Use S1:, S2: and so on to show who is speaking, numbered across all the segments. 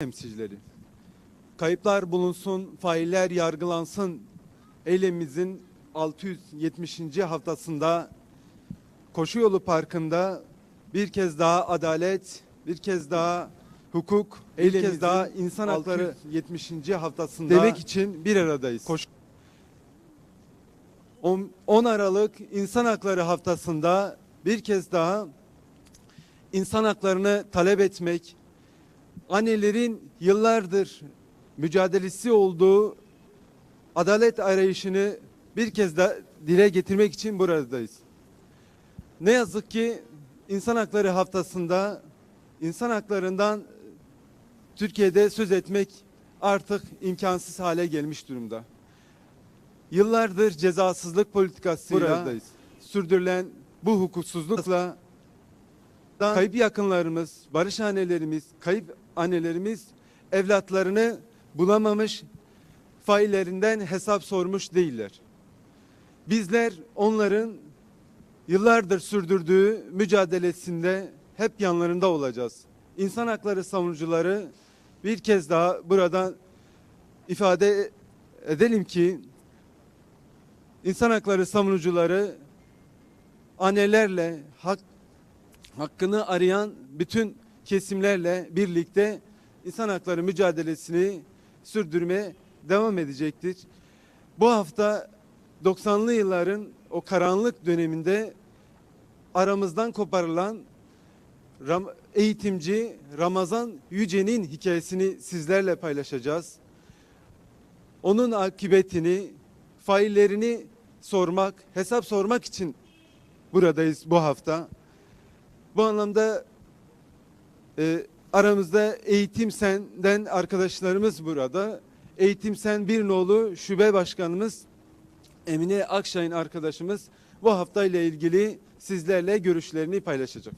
S1: temsilcileri. Kayıplar bulunsun, failler yargılansın eylemimizin 670. haftasında Koşu Yolu Parkı'nda bir kez daha adalet, bir kez daha hukuk, bir kez daha insan hakları 70. haftasında demek için bir aradayız. Koş 10 10 Aralık İnsan Hakları Haftası'nda bir kez daha insan haklarını talep etmek, annelerin yıllardır mücadelesi olduğu adalet arayışını bir kez daha dile getirmek için buradayız. Ne yazık ki İnsan Hakları Haftası'nda insan haklarından Türkiye'de söz etmek artık imkansız hale gelmiş durumda. Yıllardır cezasızlık politikasıyla
S2: Buradayız.
S1: sürdürülen bu hukuksuzlukla kayıp yakınlarımız, barış annelerimiz, kayıp annelerimiz evlatlarını bulamamış, faillerinden hesap sormuş değiller. Bizler onların yıllardır sürdürdüğü mücadelesinde hep yanlarında olacağız. İnsan hakları savunucuları bir kez daha buradan ifade edelim ki insan hakları savunucuları annelerle hak hakkını arayan bütün kesimlerle birlikte insan hakları mücadelesini sürdürmeye devam edecektir. Bu hafta 90'lı yılların o karanlık döneminde aramızdan koparılan Ram- eğitimci Ramazan Yüce'nin hikayesini sizlerle paylaşacağız. Onun akıbetini, faillerini sormak, hesap sormak için buradayız bu hafta. Bu anlamda e, aramızda Eğitim Sen'den arkadaşlarımız burada. Eğitim Sen bir nolu şube başkanımız Emine Akşay'ın arkadaşımız bu hafta ile ilgili sizlerle görüşlerini paylaşacak.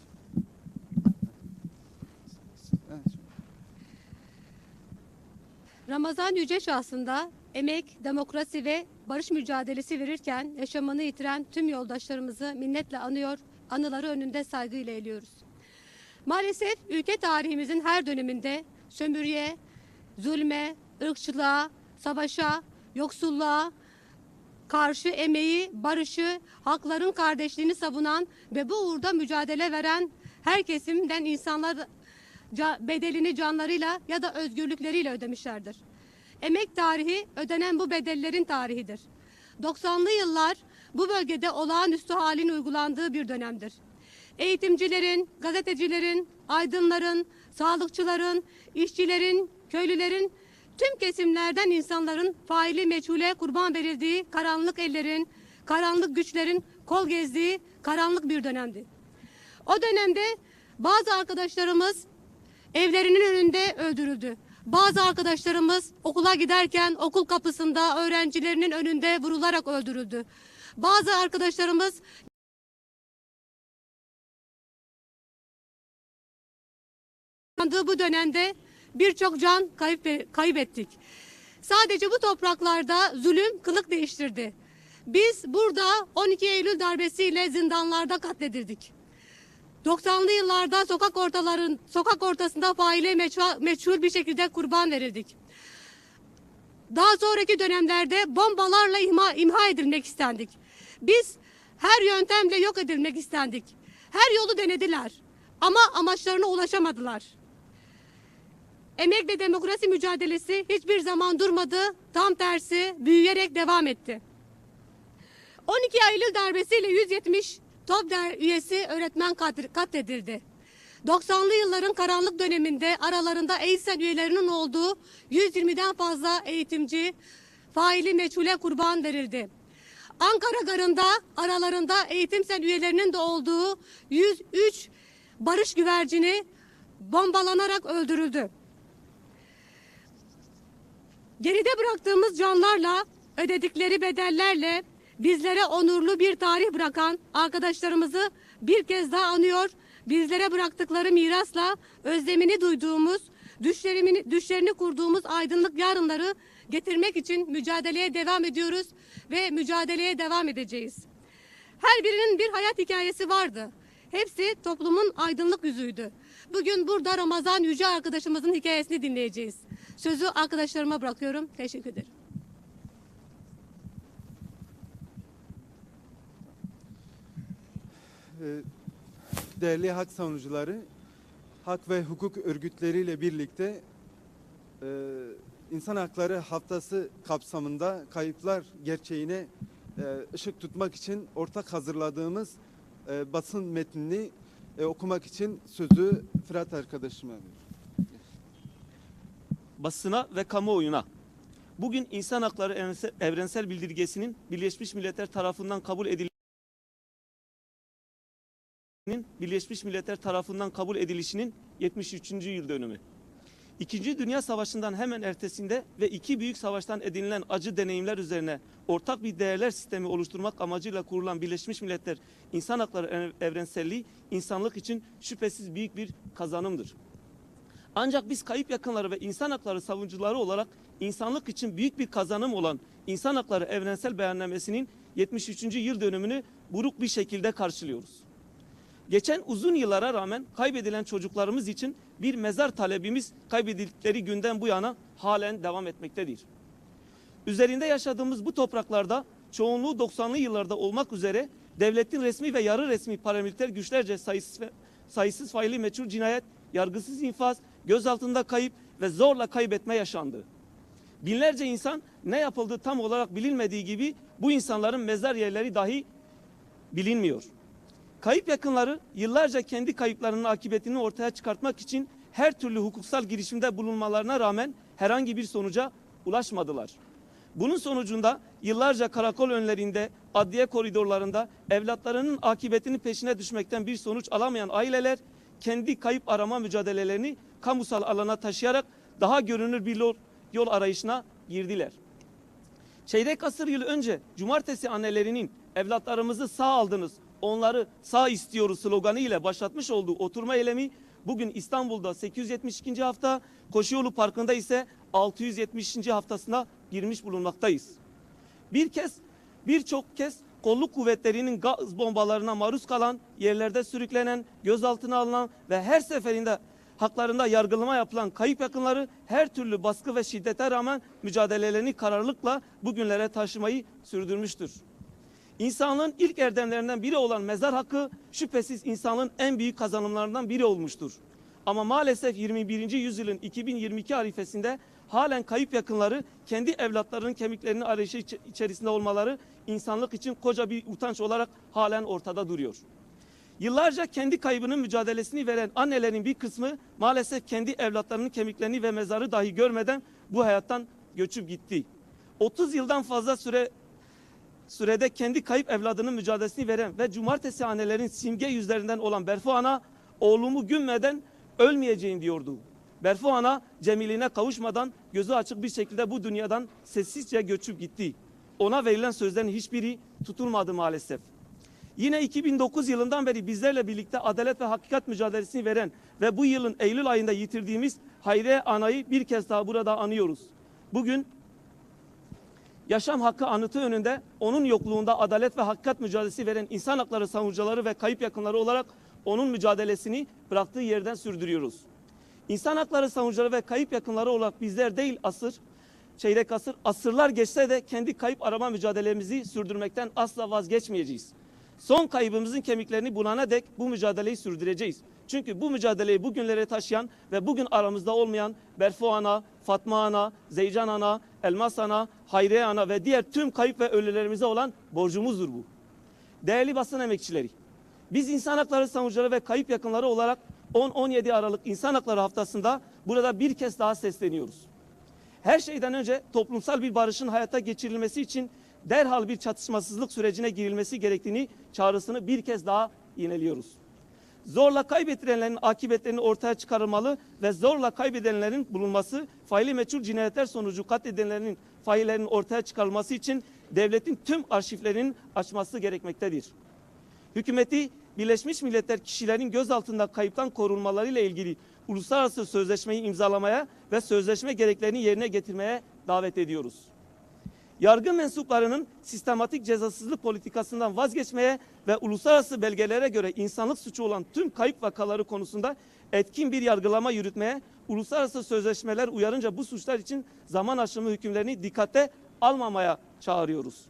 S3: Ramazan Yüce şahsında emek, demokrasi ve barış mücadelesi verirken yaşamını yitiren tüm yoldaşlarımızı minnetle anıyor, anıları önünde saygıyla eğiliyoruz. Maalesef ülke tarihimizin her döneminde sömürüye, zulme, ırkçılığa, savaşa, yoksulluğa karşı emeği, barışı, hakların kardeşliğini savunan ve bu uğurda mücadele veren her kesimden insanlar bedelini canlarıyla ya da özgürlükleriyle ödemişlerdir. Emek tarihi ödenen bu bedellerin tarihidir. 90'lı yıllar bu bölgede olağanüstü halin uygulandığı bir dönemdir. Eğitimcilerin, gazetecilerin, aydınların, sağlıkçıların, işçilerin, köylülerin, tüm kesimlerden insanların faili meçhule kurban verildiği karanlık ellerin, karanlık güçlerin kol gezdiği karanlık bir dönemdi. O dönemde bazı arkadaşlarımız evlerinin önünde öldürüldü. Bazı arkadaşlarımız okula giderken okul kapısında öğrencilerinin önünde vurularak öldürüldü. Bazı arkadaşlarımız bu dönemde birçok can kayıp, kaybettik. Sadece bu topraklarda zulüm kılık değiştirdi. Biz burada 12 Eylül darbesiyle zindanlarda katledildik. 90'lı yıllarda sokak ortaların sokak ortasında faile meçhul bir şekilde kurban verildik. Daha sonraki dönemlerde bombalarla imha, imha edilmek istendik. Biz her yöntemle yok edilmek istendik. Her yolu denediler ama amaçlarına ulaşamadılar. Emek ve demokrasi mücadelesi hiçbir zaman durmadı. Tam tersi büyüyerek devam etti. 12 Eylül darbesiyle 170 TOBDER üyesi öğretmen katledildi. 90'lı yılların karanlık döneminde aralarında eğitim üyelerinin olduğu 120'den fazla eğitimci faili meçhule kurban verildi. Ankara Garı'nda aralarında eğitim sen üyelerinin de olduğu 103 barış güvercini bombalanarak öldürüldü. Geride bıraktığımız canlarla, ödedikleri bedellerle bizlere onurlu bir tarih bırakan arkadaşlarımızı bir kez daha anıyor. Bizlere bıraktıkları mirasla özlemini duyduğumuz, düşlerini, düşlerini kurduğumuz aydınlık yarınları getirmek için mücadeleye devam ediyoruz ve mücadeleye devam edeceğiz. Her birinin bir hayat hikayesi vardı. Hepsi toplumun aydınlık yüzüydü. Bugün burada Ramazan Yüce arkadaşımızın hikayesini dinleyeceğiz. Sözü arkadaşlarıma bırakıyorum. Teşekkür ederim.
S1: Ee, Değerli hak savunucuları, hak ve hukuk örgütleriyle birlikte e, İnsan Hakları Haftası kapsamında kayıplar gerçeğine e, ışık tutmak için ortak hazırladığımız e, basın metnini e, okumak için sözü Fırat arkadaşıma
S2: basına ve kamuoyuna bugün insan hakları evrensel, bildirgesinin Birleşmiş Milletler tarafından kabul edildiğinin Birleşmiş Milletler tarafından kabul edilişinin 73. yıl dönümü. İkinci Dünya Savaşı'ndan hemen ertesinde ve iki büyük savaştan edinilen acı deneyimler üzerine ortak bir değerler sistemi oluşturmak amacıyla kurulan Birleşmiş Milletler İnsan Hakları Ev- Evrenselliği insanlık için şüphesiz büyük bir kazanımdır. Ancak biz kayıp yakınları ve insan hakları savunucuları olarak insanlık için büyük bir kazanım olan İnsan Hakları Evrensel Beyannamesi'nin 73. yıl dönümünü buruk bir şekilde karşılıyoruz. Geçen uzun yıllara rağmen kaybedilen çocuklarımız için bir mezar talebimiz kaybedildikleri günden bu yana halen devam etmektedir. Üzerinde yaşadığımız bu topraklarda çoğunluğu 90'lı yıllarda olmak üzere devletin resmi ve yarı resmi paramiliter güçlerce sayısız, sayısız faili meçhul cinayet, yargısız infaz, gözaltında kayıp ve zorla kaybetme yaşandı. Binlerce insan ne yapıldığı tam olarak bilinmediği gibi bu insanların mezar yerleri dahi bilinmiyor. Kayıp yakınları yıllarca kendi kayıplarının akıbetini ortaya çıkartmak için her türlü hukuksal girişimde bulunmalarına rağmen herhangi bir sonuca ulaşmadılar. Bunun sonucunda yıllarca karakol önlerinde, adliye koridorlarında evlatlarının akıbetini peşine düşmekten bir sonuç alamayan aileler kendi kayıp arama mücadelelerini kamusal alana taşıyarak daha görünür bir yol, arayışına girdiler. Çeyrek asır yıl önce cumartesi annelerinin evlatlarımızı sağ aldınız, onları sağ istiyoruz sloganı ile başlatmış olduğu oturma eylemi bugün İstanbul'da 872. hafta, Koşuyolu Parkı'nda ise 670. haftasına girmiş bulunmaktayız. Bir kez, birçok kez kolluk kuvvetlerinin gaz bombalarına maruz kalan, yerlerde sürüklenen, gözaltına alınan ve her seferinde haklarında yargılama yapılan kayıp yakınları her türlü baskı ve şiddete rağmen mücadelelerini kararlılıkla bugünlere taşımayı sürdürmüştür. İnsanlığın ilk erdemlerinden biri olan mezar hakkı şüphesiz insanlığın en büyük kazanımlarından biri olmuştur. Ama maalesef 21. yüzyılın 2022 arifesinde halen kayıp yakınları kendi evlatlarının kemiklerini arayışı içerisinde olmaları insanlık için koca bir utanç olarak halen ortada duruyor. Yıllarca kendi kaybının mücadelesini veren annelerin bir kısmı maalesef kendi evlatlarının kemiklerini ve mezarı dahi görmeden bu hayattan göçüp gitti. 30 yıldan fazla süre sürede kendi kayıp evladının mücadelesini veren ve cumartesi annelerin simge yüzlerinden olan Berfu Ana oğlumu gülmeden ölmeyeceğim diyordu. Berfu Ana Cemil'ine kavuşmadan gözü açık bir şekilde bu dünyadan sessizce göçüp gitti. Ona verilen sözlerin hiçbiri tutulmadı maalesef. Yine 2009 yılından beri bizlerle birlikte adalet ve hakikat mücadelesini veren ve bu yılın Eylül ayında yitirdiğimiz Hayriye Ana'yı bir kez daha burada anıyoruz. Bugün yaşam hakkı anıtı önünde onun yokluğunda adalet ve hakikat mücadelesi veren insan hakları savunucuları ve kayıp yakınları olarak onun mücadelesini bıraktığı yerden sürdürüyoruz. İnsan hakları savunucuları ve kayıp yakınları olarak bizler değil asır, çeyrek asır, asırlar geçse de kendi kayıp arama mücadelemizi sürdürmekten asla vazgeçmeyeceğiz. Son kaybımızın kemiklerini bulana dek bu mücadeleyi sürdüreceğiz. Çünkü bu mücadeleyi bugünlere taşıyan ve bugün aramızda olmayan Berfu Ana, Fatma Ana, Zeycan Ana, Elmas Ana, Hayriye Ana ve diğer tüm kayıp ve ölülerimize olan borcumuzdur bu. Değerli basın emekçileri, biz insan hakları savunucuları ve kayıp yakınları olarak 10-17 Aralık İnsan Hakları Haftası'nda burada bir kez daha sesleniyoruz. Her şeyden önce toplumsal bir barışın hayata geçirilmesi için derhal bir çatışmasızlık sürecine girilmesi gerektiğini çağrısını bir kez daha yineliyoruz. Zorla kaybettirenlerin akıbetlerini ortaya çıkarılmalı ve zorla kaybedenlerin bulunması, faili meçhul cinayetler sonucu katledenlerin faillerinin ortaya çıkarılması için devletin tüm arşivlerinin açması gerekmektedir. Hükümeti Birleşmiş Milletler kişilerin gözaltında kayıptan korunmaları ile ilgili uluslararası sözleşmeyi imzalamaya ve sözleşme gereklerini yerine getirmeye davet ediyoruz. Yargı mensuplarının sistematik cezasızlık politikasından vazgeçmeye ve uluslararası belgelere göre insanlık suçu olan tüm kayıp vakaları konusunda etkin bir yargılama yürütmeye uluslararası sözleşmeler uyarınca bu suçlar için zaman aşımı hükümlerini dikkate almamaya çağırıyoruz.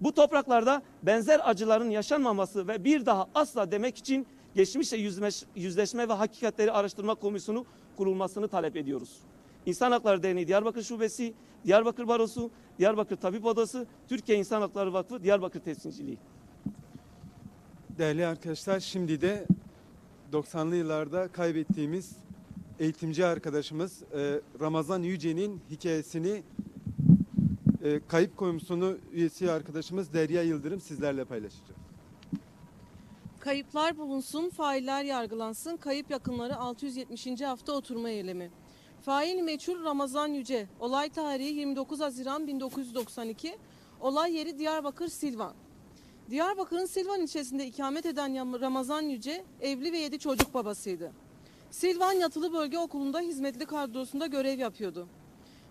S2: Bu topraklarda benzer acıların yaşanmaması ve bir daha asla demek için geçmişle yüzleş- yüzleşme ve hakikatleri araştırma komisyonu kurulmasını talep ediyoruz. İnsan Hakları Derneği Diyarbakır Şubesi, Diyarbakır Barosu, Diyarbakır Tabip Odası, Türkiye İnsan Hakları Vakfı, Diyarbakır Temsilciliği.
S1: Değerli arkadaşlar şimdi de 90'lı yıllarda kaybettiğimiz eğitimci arkadaşımız e, Ramazan Yüce'nin hikayesini e, kayıp komisyonu üyesi arkadaşımız Derya Yıldırım sizlerle paylaşacak.
S4: Kayıplar bulunsun, failler yargılansın. Kayıp yakınları 670. hafta oturma eylemi. Fail meçhul Ramazan Yüce. Olay tarihi 29 Haziran 1992. Olay yeri Diyarbakır Silvan. Diyarbakır'ın Silvan ilçesinde ikamet eden Ramazan Yüce evli ve 7 çocuk babasıydı. Silvan Yatılı Bölge Okulu'nda hizmetli kadrosunda görev yapıyordu.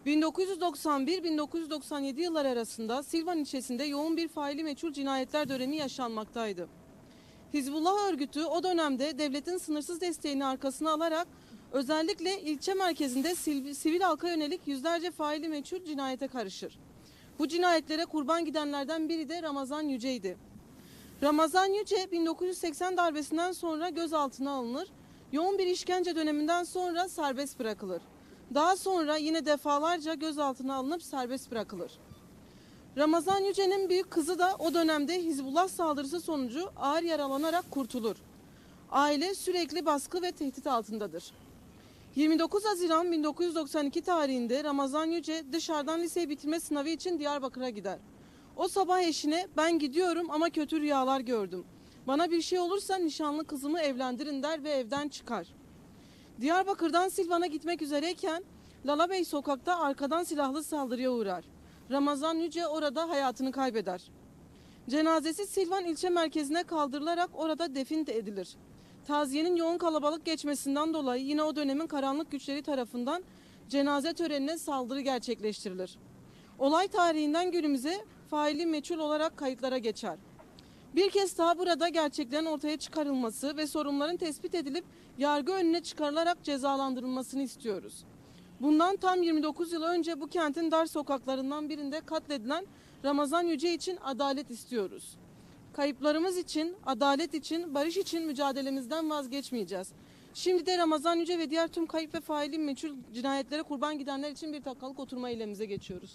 S4: 1991-1997 yıllar arasında Silvan ilçesinde yoğun bir faili meçhul cinayetler dönemi yaşanmaktaydı. Hizbullah örgütü o dönemde devletin sınırsız desteğini arkasına alarak özellikle ilçe merkezinde sivil halka yönelik yüzlerce faili meçhul cinayete karışır. Bu cinayetlere kurban gidenlerden biri de Ramazan Yüce'ydi. Ramazan Yüce 1980 darbesinden sonra gözaltına alınır. Yoğun bir işkence döneminden sonra serbest bırakılır. Daha sonra yine defalarca gözaltına alınıp serbest bırakılır. Ramazan Yüce'nin büyük kızı da o dönemde Hizbullah saldırısı sonucu ağır yaralanarak kurtulur. Aile sürekli baskı ve tehdit altındadır. 29 Haziran 1992 tarihinde Ramazan Yüce dışarıdan liseyi bitirme sınavı için Diyarbakır'a gider. O sabah eşine ben gidiyorum ama kötü rüyalar gördüm. Bana bir şey olursa nişanlı kızımı evlendirin der ve evden çıkar. Diyarbakır'dan Silvan'a gitmek üzereyken Lalabey sokakta arkadan silahlı saldırıya uğrar. Ramazan Yüce orada hayatını kaybeder. Cenazesi Silvan ilçe merkezine kaldırılarak orada defin de edilir. Taziyenin yoğun kalabalık geçmesinden dolayı yine o dönemin karanlık güçleri tarafından cenaze törenine saldırı gerçekleştirilir. Olay tarihinden günümüze faili meçhul olarak kayıtlara geçer. Bir kez daha burada gerçeklerin ortaya çıkarılması ve sorunların tespit edilip yargı önüne çıkarılarak cezalandırılmasını istiyoruz. Bundan tam 29 yıl önce bu kentin dar sokaklarından birinde katledilen Ramazan Yüce için adalet istiyoruz. Kayıplarımız için, adalet için, barış için mücadelemizden vazgeçmeyeceğiz. Şimdi de Ramazan Yüce ve diğer tüm kayıp ve faili meçhul cinayetlere kurban gidenler için bir dakikalık oturma eylemimize geçiyoruz.